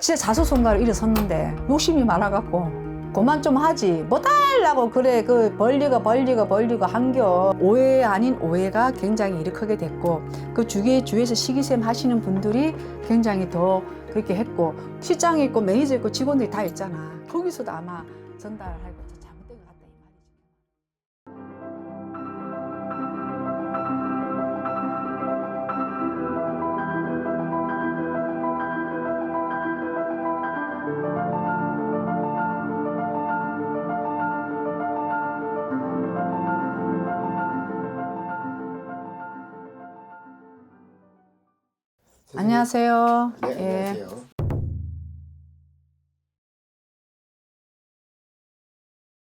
진짜 자수성가를 일어섰는데 욕심이 많아갖고 그만 좀 하지. 뭐 달라고 그래. 그 벌리가 벌리가 벌리가 한겨. 오해 아닌 오해가 굉장히 일으크게 됐고 그 주위에 주위에서 시기샘 하시는 분들이 굉장히 더 그렇게 했고 시장에 있고 매니저 있고 직원들이 다 있잖아. 거기서도 아마 전달하고 잘못 안녕하세요. 네, 예. 안녕하세요.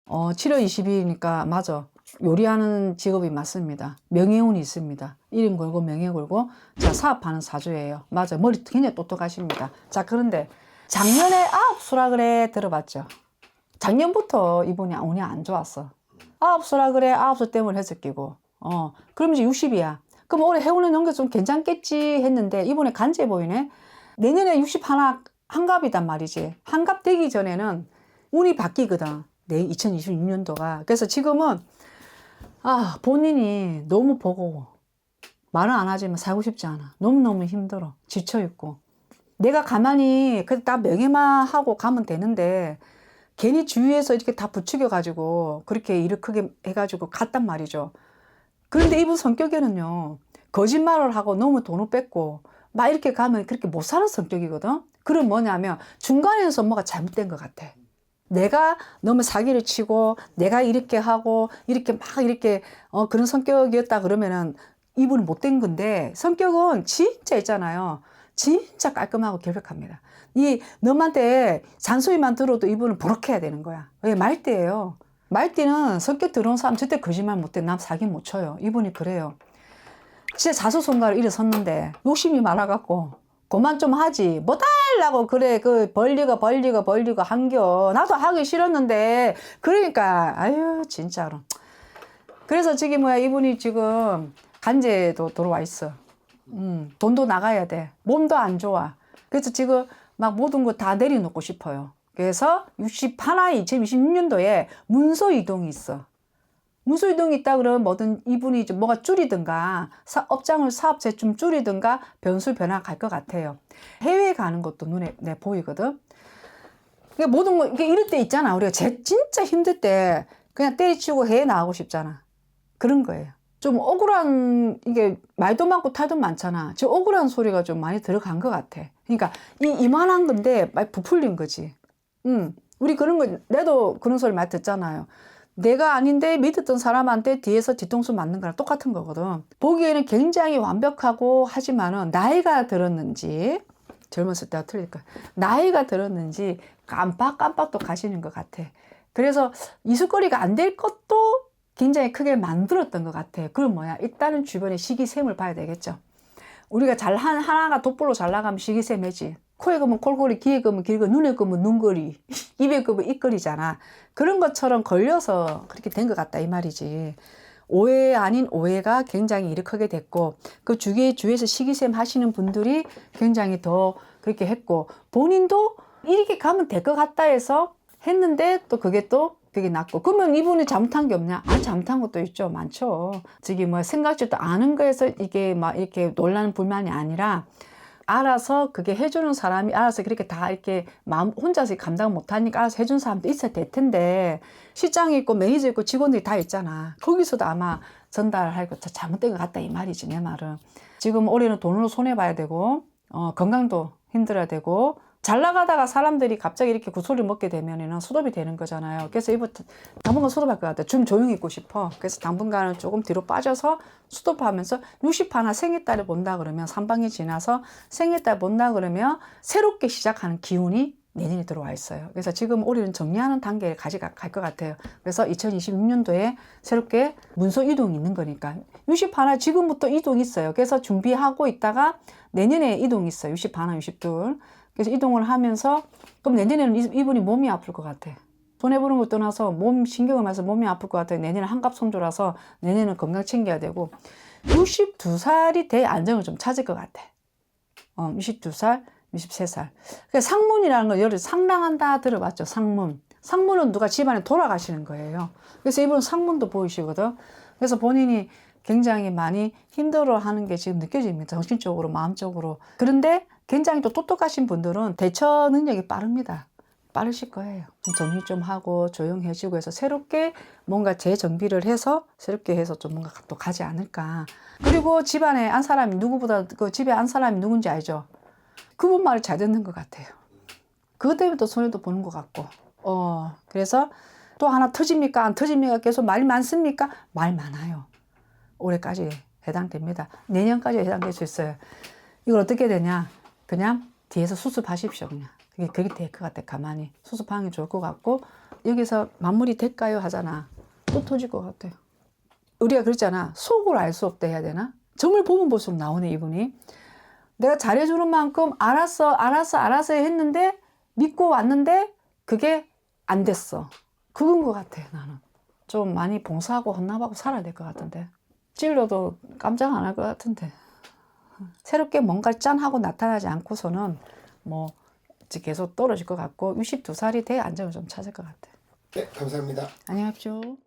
어, 7월 20일이니까 맞아. 요리하는 직업이 맞습니다. 명예운이 있습니다. 이름 걸고 명예 걸고 자 사업하는 사주예요. 맞아. 머리 굉장히 똑똑하십니다. 자 그런데 작년에 아홉 수라 그래 들어봤죠. 작년부터 이분이 운이 안 좋았어. 아홉 수라 그래 아홉 수 때문에 해서 끼고 어 그럼 이제 60이야. 그럼 올해 해운에 넘겨 좀 괜찮겠지 했는데 이번에 간제 보이네. 내년에 60 하나 한갑이단 말이지. 한갑 되기 전에는 운이 바뀌거든. 내 2026년도가. 그래서 지금은 아 본인이 너무 보고 말은 안 하지만 살고 싶지 않아. 너무너무 힘들어. 지쳐있고. 내가 가만히 그딱 명예만 하고 가면 되는데 괜히 주위에서 이렇게 다 부추겨가지고 그렇게 일을 크게 해가지고 갔단 말이죠. 그런데 이분 성격에는요 거짓말을 하고 너무 돈을 뺏고 막 이렇게 가면 그렇게 못 사는 성격이거든. 그럼 뭐냐면 중간에서 뭐가 잘못된 것 같아. 내가 너무 사기를 치고 내가 이렇게 하고 이렇게 막 이렇게 어 그런 성격이었다 그러면은 이분은 못된 건데 성격은 진짜 있잖아요. 진짜 깔끔하고 결백합니다. 이 너한테 잔소리만 들어도 이분은 버럭해야 되는 거야. 왜 말대예요. 말띠는 성격 들어온 사람 절대 거짓말 못해. 남 사기 못 쳐요. 이분이 그래요. 진짜 자수성가를 일어섰는데 욕심이 많아갖고 그만 좀 하지. 뭐 달라고 그래. 그 벌리가 벌리가 벌리가 한겨. 나도 하기 싫었는데 그러니까 아유 진짜로. 그래서 저기 뭐야 이분이 지금 간제도 들어와 있어. 음, 돈도 나가야 돼. 몸도 안 좋아. 그래서 지금 막 모든 거 다 내려놓고 싶어요. 그래서 61화 2026년도에 문서 이동이 있어. 문서 이동이 있다 그러면 뭐든 이분이 좀 뭐가 줄이든가 사, 업장을 사업체 좀 줄이든가 변수 변화 갈 것 같아요. 해외 가는 것도 눈에 내 보이거든. 그러니까 모든 거 이게 이럴 때 있잖아. 우리가 제, 진짜 힘들 때 그냥 때리치고 해외 나가고 싶잖아. 그런 거예요. 좀 억울한 이게 말도 많고 탈도 많잖아. 저 억울한 소리가 좀 많이 들어간 것 같아. 그러니까 이 이만한 건데 많이 부풀린 거지. 응. 우리 그런 거 내도 그런 소리 많이 듣잖아요. 내가 아닌데 믿었던 사람한테 뒤에서 뒤통수 맞는 거랑 똑같은 거거든. 보기에는 굉장히 완벽하고 하지만은 나이가 들었는지 젊었을 때가 틀릴 거야. 나이가 들었는지 깜빡깜빡 또 가시는 것 같아. 그래서 이수거리가 안 될 것도 굉장히 크게 만들었던 것 같아. 그럼 뭐야? 일단은 주변의 시기샘을 봐야 되겠죠. 우리가 잘한 하나가 돋보로 잘 나가면 시기샘이지. 코에 그면 콜콜이, 귀에 그면 길고, 눈에 그면 눈거리, 입에 그면 입거리잖아. 그런 것처럼 걸려서 그렇게 된 것 같다 이 말이지. 오해 아닌 오해가 굉장히 일으크게 됐고 그 주위에 주위에서 시기샘 하시는 분들이 굉장히 더 그렇게 했고 본인도 이렇게 가면 될 것 같다 해서 했는데 또 그게 또 그게 낫고 그러면 이분이 잘못한 게 없냐? 아 잘못한 것도 있죠 많죠. 저기 뭐 생각지도 않은 거에서 이게 막 이렇게 논란 불만이 아니라 알아서 그게 해주는 사람이 알아서 그렇게 다 이렇게 마음 혼자서 감당 못하니까 알아서 해준 사람도 있어야 될 텐데 시장에 있고 매니저 있고 직원들이 다 있잖아. 거기서도 아마 전달할 거 잘못된 것 같다 이 말이지 내 말은. 지금 올해는 돈으로 손해 봐야 되고 어, 건강도 힘들어야 되고 잘 나가다가 사람들이 갑자기 이렇게 구소를 먹게 되면은 수도비 되는 거잖아요. 그래서 이번 당분간 수도할 것 같아. 좀 조용히 있고 싶어. 그래서 당분간은 조금 뒤로 빠져서 수도하면서 60 하나 생일달을 본다 그러면 삼방이 지나서 생일달 본다 그러면 새롭게 시작하는 기운이 내년에 들어와 있어요. 그래서 지금 올해는 정리하는 단계에 가져갈 것 같아요. 그래서 2026년도에 새롭게 문서 이동이 있는 거니까 60 하나 지금부터 이동 있어요. 그래서 준비하고 있다가 내년에 이동 있어요. 60 하나, 62. 그래서 이동을 하면서 그럼 내년에는 이- 이분이 몸이 아플 것 같아. 손해 보는 것 떠나서 몸 신경을 맞서 몸이 아플 것 같아. 내년에 한갑 손조라서 내년에는 건강 챙겨야 되고 62살이 대 안정을 좀 찾을 것 같아. 어, 62살 63살. 그 상문이라는 거 여러 상랑한다 들어봤죠. 상문. 상문은 누가 집안에 돌아가시는 거예요. 그래서 이분은 상문도 보이시거든. 그래서 본인이 굉장히 많이 힘들어하는 게 지금 느껴집니다. 정신적으로, 마음적으로. 그런데 굉장히 또 똑똑하신 분들은 대처 능력이 빠릅니다. 빠르실 거예요. 좀 정리 좀 하고 조용해지고 해서 새롭게 뭔가 재정비를 해서 새롭게 해서 좀 뭔가 또 가지 않을까. 그리고 집안에 안 사람이 누구보다 그 집에 안 사람이 누군지 알죠? 그분 말을 잘 듣는 것 같아요. 그것 때문에 또 손해도 보는 것 같고. 어, 그래서 또 하나 터집니까? 안 터집니까? 계속 말 많습니까? 말 많아요. 올해까지 해당됩니다. 내년까지 해당될 수 있어요. 이걸 어떻게 되냐? 그냥 뒤에서 수습하십시오. 그냥. 그게, 그게 될 것 같아. 가만히. 수습하는 게 좋을 것 같고, 여기서 마무리 될까요? 하잖아. 또 터질 것 같아요. 우리가 그랬잖아. 속을 알 수 없다 해야 되나? 점을 보면 볼수록 나오네, 이분이. 내가 잘해주는 만큼 알았어, 알았어, 알았어 했는데, 믿고 왔는데, 그게 안 됐어. 그건 것 같아, 나는. 좀 많이 봉사하고 헌납하고 살아야 될 것 같은데. 찔러도 깜짝 안 할 것 같은데. 새롭게 뭔가 짠 하고 나타나지 않고서는 뭐 계속 떨어질 것 같고 62살이 돼 안정을 좀 찾을 것 같아. 네, 감사합니다. 안녕히 가십시오.